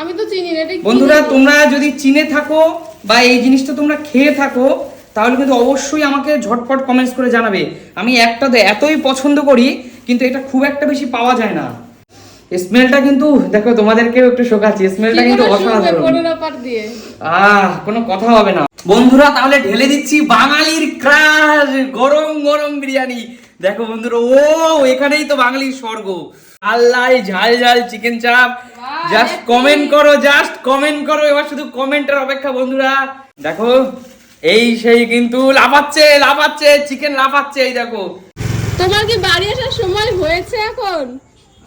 আমি তো চিনি না বন্ধুরা তোমরা যদি চিনে থাকো বা এই জিনিসটা তোমরা খেয়ে থাকো তাহলে কিন্তু অবশ্যই আমাকে ঝটপট কমেন্টস করে জানাবে। আমি একটা এতই পছন্দ করি কিন্তু এটা খুব একটা বেশি পাওয়া যায় না। স্মেলটা কিন্তু দেখো তোমাদেরকেও একটু শোকাচ্ছি। স্মেলটা কিন্তু অসাধারণ। আহ কোনো কথা হবে না। বন্ধুরা তাহলে ঢেলে দিচ্ছি বাঙালির ক্রাশ গরম গরম বিরিয়ানি। দেখো বন্ধুরা ও এখানেই তো বাঙালির স্বর্গ। আল্লাহ ঝাল ঝাল চিকেন চাপ জাস্ট কমেন্ট করো জাস্ট কমেন্ট করো। এবার শুধু কমেন্টের অপেক্ষা বন্ধুরা। দেখো এই সেই কিন্তু লাফাচ্ছে লাফাচ্ছে চিকেন লাফাচ্ছে এই দেখো। তোমার কি বাড়ি আসার সময় হয়েছে এখন?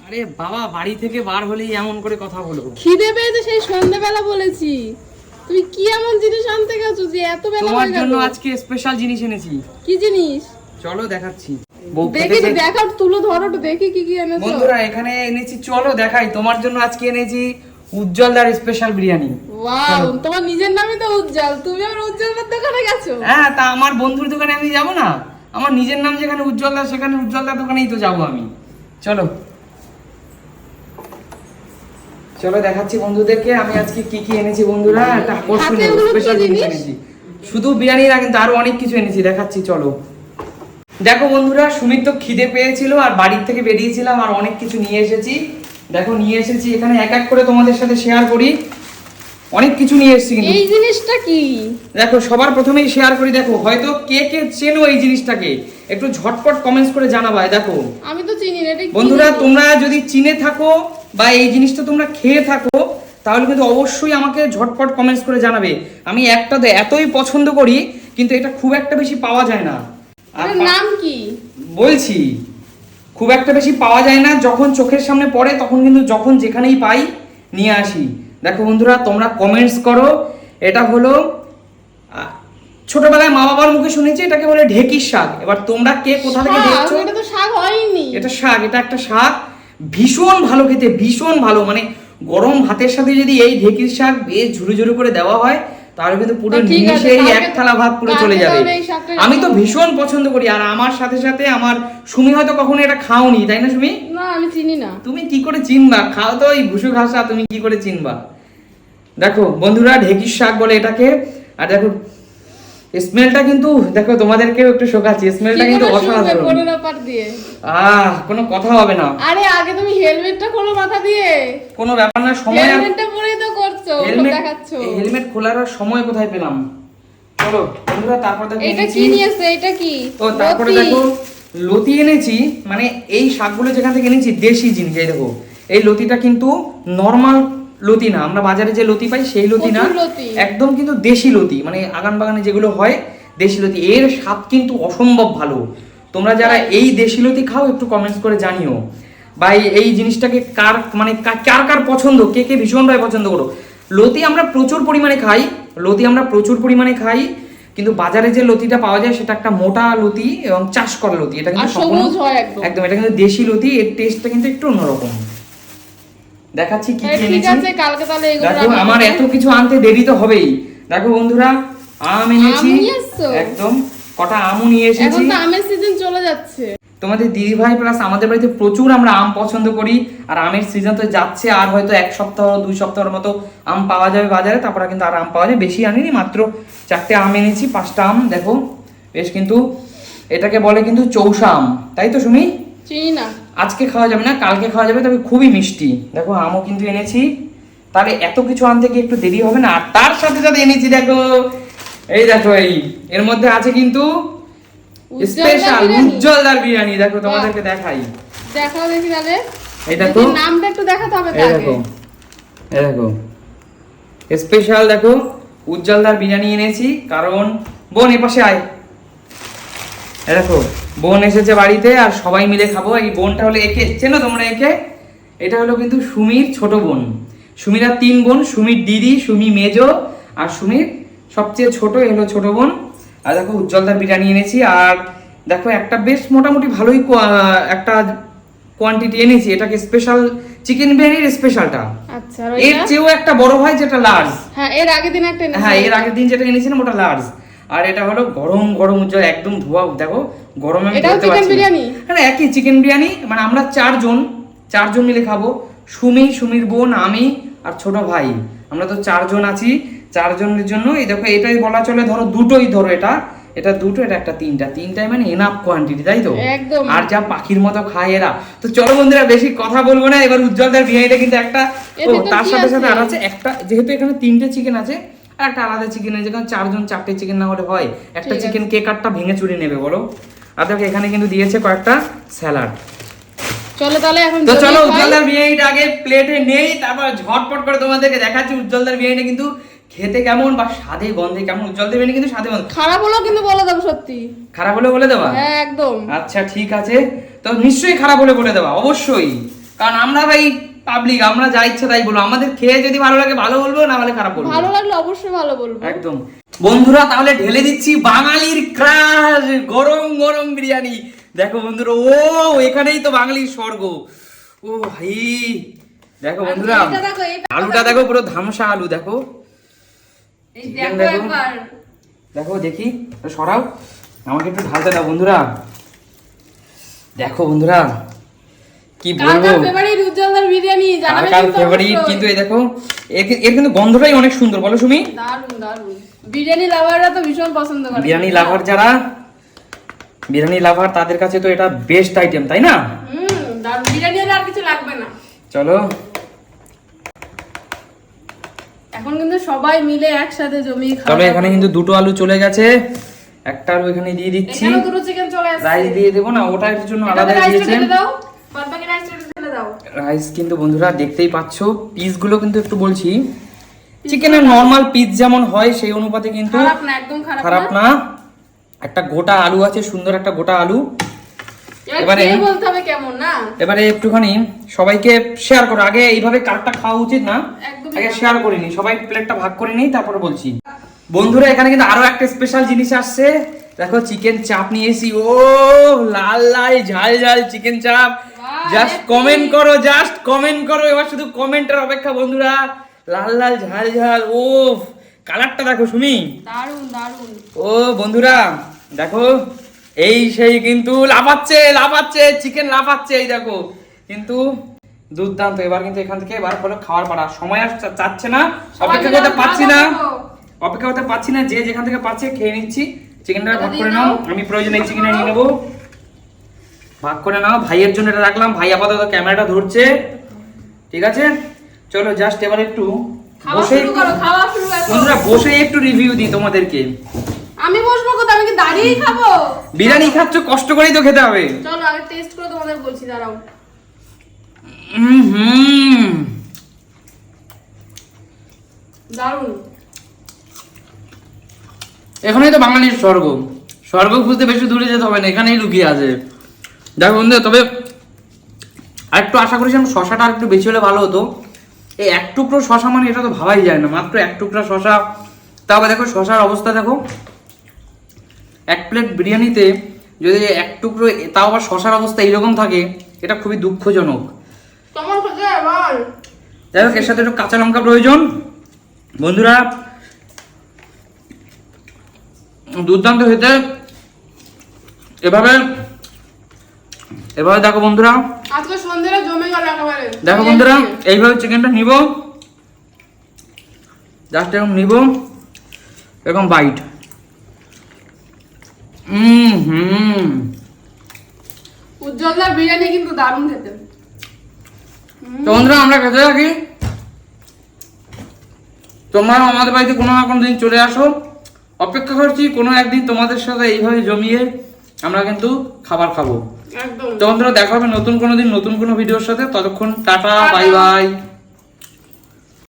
আরে বাবা বাড়ি থেকে বার হলেই এমন করে কথা বলো খিদে পেয়েছে সেই সন্ধ্যাবেলা বলেছি। তুমি কি এমন জিনিস আনতে গেছো যে এত বেলা তোমার জন্য আজকে স্পেশাল জিনিস এনেছি। কি জিনিস? চলো দেখাচ্ছি। দেখি খেতে খেতে- দেখাও তুলো ধরো দেখি কি কি এনেছো। বন্ধুরা এখানে এনেছি চলো দেখাই। তোমার জন্য আজকে এনেছি উজ্জ্বলদার স্পেশাল বিরিয়ানি। ওয়াও তোমার নিজের নামই তো উজ্জ্বল তুমি আমার উজ্জ্বলের দোকানে গেছো? হ্যাঁ তা আমার বন্ধুর দোকানে আমি যাব না? আমার নিজের নাম যেখানে উজ্জ্বলদার সেখানে উজ্জ্বলদার দোকানেই তো যাব আমি। চলো। চলো দেখাচ্ছি বন্ধুদেরকে আমি আজকে কি কি এনেছি বন্ধুরা? একটা আকর্ষণীয় স্পেশাল জিনিস? এনেছি। শুধু বিরিয়ানি না কিন্তু আরও অনেক কিছু এনেছি দেখাচ্ছি চলো। দেখো বন্ধুরা সুমিত তো খিদে পেয়েছিল আর বাড়ির থেকে বেরিয়েছিলাম আর অনেক কিছু নিয়ে এসেছি। দেখো নিয়ে এসেছি এখানে এক এক করে তোমাদের সাথে শেয়ার করি। অনেক কিছু নিয়ে এসেছি কিন্তু। এই জিনিসটা কি? দেখো সবার প্রথমেই শেয়ার করি দেখো হয়তো কে কে চেনো এই জিনিসটাকে? একটু ঝটপট কমেন্টস করে জানাবাই দেখো। আমি তো চিনি না বন্ধুরা তোমরা যদি চিনে থাকো বা এই জিনিসটা তোমরা খেয়ে থাকো তাহলে কিন্তু অবশ্যই আমাকে ঝটপট কমেন্টস করে জানাবে। আমি একটা এতই পছন্দ করি কিন্তু এটা খুব একটা বেশি পাওয়া যায় না। নাম কি? বলছি খুব একটা বেশি পাওয়া যায় না যখন চোখের সামনে পড়ে তখন কিন্তু যখন যেখানেই পাই নিয়ে আসি। দেখো বন্ধুরা তোমরা কমেন্টস করো। এটা হলো ছোটবেলায় মা বাবার মুখে শুনেছি এটাকে বলে ঢেকির শাক। এবার তোমরা কে কোথা থেকে দেখছ? এটা তো শাক হয়নি। এটা শাক এটা একটা শাক। ভীষণ ভালো খেতে ভীষণ ভালো। মানে গরম ভাতের সাথে যদি এই ঢেকির শাক বেশ ঝুরু ঝুরু করে দেওয়া হয় তাহলে কিন্তু পুরো কালকে- এক থালা ভাত পুরো চলে যাবে। আমি তো ভীষণ পছন্দ করি আর আমার সাথে সাথে আমার সুমি হয়তো কখনো এটা খাওনি তাই না সুমি? না আমি চিনি না। তুমি কি করে চিনবা? খাও তো এই ভুসু ঘাসা তুমি কি করে চিনবা? দেখো বন্ধুরা ঢেকির শাক বলে এটাকে আর দেখো স্মেলটা কিন্তু দেখো তোমাদেরকেও একটু শোকাচ্ছি স্মেলটা কিন্তু অসাধারণ। আহ কোনো কথা হবে না। আরে আগে তুমি হেলমেটটা খোলো মাথা দিয়ে। কোনো ব্যাপার না সময় হেলমেটটা পরেই তো করছ দেখাচ্ছো। হেলমেট খোলার সময় কোথায় পেলাম? চলো বন্ধুরা তারপর দেখো এটা কি নিয়েছে? এটা কি? ও তারপরে দেখো লতি এনেছি মানে এই শাকগুলো যেখান থেকে এনেছি দেশি জিনিস এই দেখো। এই লতিটা কিন্তু নর্মাল লতি না আমরা বাজারে যে লতি পাই সেই লতি না একদম কিন্তু দেশি লতি মানে আগান বাগানে যেগুলো হয় দেশি লতি এর স্বাদ কিন্তু অসম্ভব ভালো। তোমরা যারা এই দেশি লতি খাও একটু কমেন্টস করে জানিও। বা এই- জিনিসটাকে কার মানে কার কার পছন্দ? কে কে ভীষণভাবে পছন্দ করো? লতি আমরা প্রচুর পরিমাণে খাই লতি আমরা প্রচুর পরিমাণে খাই কিন্তু বাজারে যে লতিটা পাওয়া যায় সেটা একটা মোটা লতি এবং চাষ করা লতি এটা কিন্তু একদম। এটা কিন্তু দেশি লতি এর টেস্টটা কিন্তু একটু অন্যরকম। দেখাচ্ছি কি কি ঠিক এনেছি। আছে কালকে তাহলে এগুলো দেখো আমার এত কিছু আনতে দেরি তো হবেই। দেখো বন্ধুরা আম এনেছি এসছো? একদম কটা আমও নিয়ে এখন তো আমের সিজন চলে যাচ্ছে। তোমাদের দিদি ভাই প্লাস আমাদের বাড়িতে প্রচুর আমরা আম পছন্দ করি। আর আমের সিজন তো যাচ্ছে আর হয়তো এক সপ্তাহ দুই সপ্তাহের মতো আম পাওয়া যাবে বাজারে তারপরে কিন্তু আর আম পাওয়া যায়। বেশি আনিনি মাত্র চারটে আম এনেছি পাঁচটা আম দেখো। বেশ কিন্তু এটাকে বলে কিন্তু চৌষা আম। তাই তো শুনি চিনি না। আজকে খাওয়া যাবে না কালকে খাওয়া যাবে তবে খুবই মিষ্টি। দেখো আমও কিন্তু এনেছি। তাহলে এত কিছু আনতে কি একটু দেরি হবে না আর তার সাথে সাথে এনেছি দেখো এই দেখো এই। এর মধ্যে আছে কিন্তু স্পেশাল উজ্জ্বলদার বিরিয়ানি। দেখো তোমাদেরকে দেখাই। দেখাও দেখি তাহলে এই দেখো। নামটা একটু দেখাতে হবে এই দেখো এই দেখো। স্পেশাল দেখো উজ্জ্বলদার বিরিয়ানি এনেছি কারণ বোন এ পাশে আয়। এই দেখো বোন এসেছে বাড়িতে আর সবাই মিলে খাব। এই বোনটা হলো একে চেনো তোমরা একে? এটা হলো কিন্তু সুমির ছোট বোন। সুমিরা তিন বোন সুমির দিদি সুমি মেজ আর সুমির সবচেয়ে ছোট এ হলো ছোট বোন। আর দেখো উজ্জ্বলদার বিরিয়ানি এনেছি আর দেখো একটা বেশ মোটামুটি ভালোই একটা কোয়ান্টিটি এনেছি। এটাকে স্পেশাল চিকেন বিরিয়ানির স্পেশালটা আচ্ছা এর চেয়েও একটা বড় হয় যেটা লার্জ হ্যাঁ এর আগের দিন একটা হ্যাঁ এর আগের দিন যেটা এনেছিলাম ওটা লার্জ আর এটা হলো গরম গরম উজ্জ্বল একদম ধোয়া দেখো গরমে আমি পারছি বিরিয়ানি? হ্যাঁ একই চিকেন বিরিয়ানি মানে আমরা চারজন চারজন মিলে খাব। সুমি সুমির বোন আমি আর ছোট ভাই। আমরা তো চারজন আছি চারজনের জন্য এই দেখো এটাই বলা চলে ধরো দুটোই ধরো এটা। এটা দুটো এটা একটা তিনটা। তিনটাই মানে এনাফ কোয়ান্টিটি তাই তো? একদম। আর যা পাখির মতো খায় এরা। তো চলো বন্ধুরা বেশি কথা বলব না এবার উজ্জ্বলদার বিরিয়ানিটা কিন্তু একটা তার সাথে সাথে আর আছে একটা যেহেতু এখানে তিনটে চিকেন আছে একটা আলাদা চিকেন আছে কারণ চারজন চারটে চিকেন না হলে হয়। একটা চিকেন কে কাটটা ভেঙে চুরি নেবে বলো? আর দেখো এখানে কিন্তু দিয়েছে কয়েকটা স্যালাড চলো তাহলে এখন তো চলো উজ্জ্বলদার বিরিয়ানিটা আগে প্লেটে নেই তারপর ঝটপট করে তোমাদেরকে দেখাচ্ছি উজ্জ্বলদার বিরিয়ানিটা কিন্তু খেতে কেমন বা স্বাদে গন্ধে কেমন। উজ্জ্বলদার বিরিয়ানি কিন্তু স্বাদে গন্ধে খারাপ হলেও কিন্তু বলে দেবো সত্যি। খারাপ হলে বলে দেবা? হ্যাঁ একদম। আচ্ছা ঠিক আছে। তো নিশ্চয়ই খারাপ হলে বলে দেবা অবশ্যই। কারণ আমরা ভাই পাবলিক আমরা যা ইচ্ছা তাই বলব। আমাদের খেয়ে যদি ভালো লাগে ভালো বলব না হলে খারাপ বলব ভালো লাগলে অবশ্যই ভালো বলব। একদম। বন্ধুরা তাহলে ঢেলে দিচ্ছি বাঙালির ক্রাশ গরম গরম বিরিয়ানি। দেখো বন্ধুরা ও এখানেই তো বাঙালির স্বর্গ। ও ভাই দেখো বন্ধুরা আলুটা দেখো পুরো ধামসা আলু দেখো। এই দেখো দেখো। একবার। দেখো দেখি সরাও। আমাকে একটু ঢালতে দাও বন্ধুরা। দেখো বন্ধুরা কি বলব? বিরিয়ানি কার কার কিন্তু ফেভারিট কিন্তু এই দেখো এর কিন্তু গন্ধটাই অনেক সুন্দর বলো সুমি। দারুণ দারুণ বিরিয়ানি লাভাররা তো ভীষণ পছন্দ করে। বিরিয়ানি লাভার যারা বিরিয়ানি লাভার তাদের কাছে তো এটা বেস্ট আইটেম তাই না? হুম দারুণ বিরিয়ানি আর কিছু লাগবে না। চলো। এখন কিন্তু সবাই মিলে একসাথে খাওয়া চলো এখানে কিন্তু দুটো আলু চলে গেছে। একটা আলু এখানে দিয়ে দিচ্ছি। রাইস দিয়ে দেবো না ওটার জন্য আলাদা রাইসটা ঢেলে দাও। রাইস কিন্তু বন্ধুরা দেখতেই পাচ্ছ পিসগুলো কিন্তু একটু বলছি। চিকেনের নর্মাল পিস যেমন হয় সেই অনুপাতে কিন্তু খারাপ না একদম খারাপ খারাপ না। না একটা গোটা আলু আছে সুন্দর একটা গোটা আলু। এবারে- বলতে হবে কেমন না? এবারে একটুখানি সবাইকে শেয়ার করো। আগে এইভাবে কার্ডটা খাওয়া উচিত না। আগে শেয়ার করে নি সবাই প্লেটটা ভাগ করে নিই তারপরে বলছি। বন্ধুরা এখানে কিন্তু আরও একটা স্পেশাল জিনিস আসছে। দেখো চিকেন চাপ নিয়েছি ও লাল লাল ঝাল ঝাল চিকেন চাপ। জাস্ট কমেন্ট করো জাস্ট কমেন্ট করো। এবার শুধু কমেন্টের অপেক্ষা বন্ধুরা। লাল লাল ঝাল ঝাল। ও কালারটা দেখো শুনি দারুণ দারুণ ও বন্ধুরা দেখো এই সেই কিন্তু লাফাচ্ছে লাফাচ্ছে চিকেন লাফাচ্ছে এই দেখো। কিন্তু দুর্দান্ত। এবার কিন্তু এখান থেকে এবার হলো খাওয়ার পাড়া সময় আর চাচ্ছে না। অপেক্ষা করতে পারছি না। অপেক্ষা করতে পারছি না। যে যেখান থেকে পাচ্ছে খেয়ে নিচ্ছি। চিকেনটা ভাগ করে নাও। আমি প্রয়োজনে এই চিকেনটা নিয়ে নেব। ভাগ করে নাও। ভাইয়ের জন্য এটা রাখলাম। ভাই আপাতত ক্যামেরাটা ধরছে। ঠিক আছে? চলো জাস্ট এবার একটু বসে শুরু করো খাওয়া শুরু করো বন্ধুরা বসে একটু রিভিউ দিই তোমাদেরকে। আমি বসবো কোথায়? আমি কি দাঁড়িয়েই খাব? বিরিয়ানি খাচ্ছ কষ্ট করেই তো খেতে হবে। চলো আগে টেস্ট করে তোমাদের বলছি দাঁড়াও। হুম। দারুণ এখানেই তো বাঙালির স্বর্গ। স্বর্গ খুঁজতে বেশি দূরে যেতে হবে না এখানেই লুকিয়ে আছে। দেখো বন্ধু তবে আরেকটু আশা করেছিলাম শশাটা একটু বেশি হলে ভালো হতো। এই এক টুকরো শশা মানে এটা তো ভাবাই যায় না মাত্র এক টুকরা শশা। তারপরে দেখো শশার অবস্থা দেখো। এক প্লেট বিরিয়ানিতে যদি এক টুকরো তাও আবার শশার অবস্থা এইরকম থাকে এটা খুবই দুঃখজনক। যাই হোক এর সাথে একটু কাঁচা লঙ্কা প্রয়োজন। বন্ধুরা দুর্দান্ত খেতে এভাবে এভাবে দেখো বন্ধুরা। আজকে সন্ধ্যেটা জমে গেল একেবারে। দেখো বন্ধুরা এইভাবে চিকেনটা নিব। জাস্ট এরকম নিব। এরকম বাইট হুম হুম। উজ্জ্বলদার বিরিয়ানি কিন্তু দারুণ খেতে। তো বন্ধুরা আমরা খেতে থাকি। তোমরা আমাদের বাড়িতে কোনো না কোনো দিন চলে আসো। অপেক্ষা করছি কোনো একদিন তোমাদের সাথে এইভাবে জমিয়ে আমরা কিন্তু খাবার খাব। তো বন্ধুরা দেখা হবে নতুন কোনো দিন নতুন কোনো ভিডিওর সাথে। ততক্ষণ টাটা। Bye bye.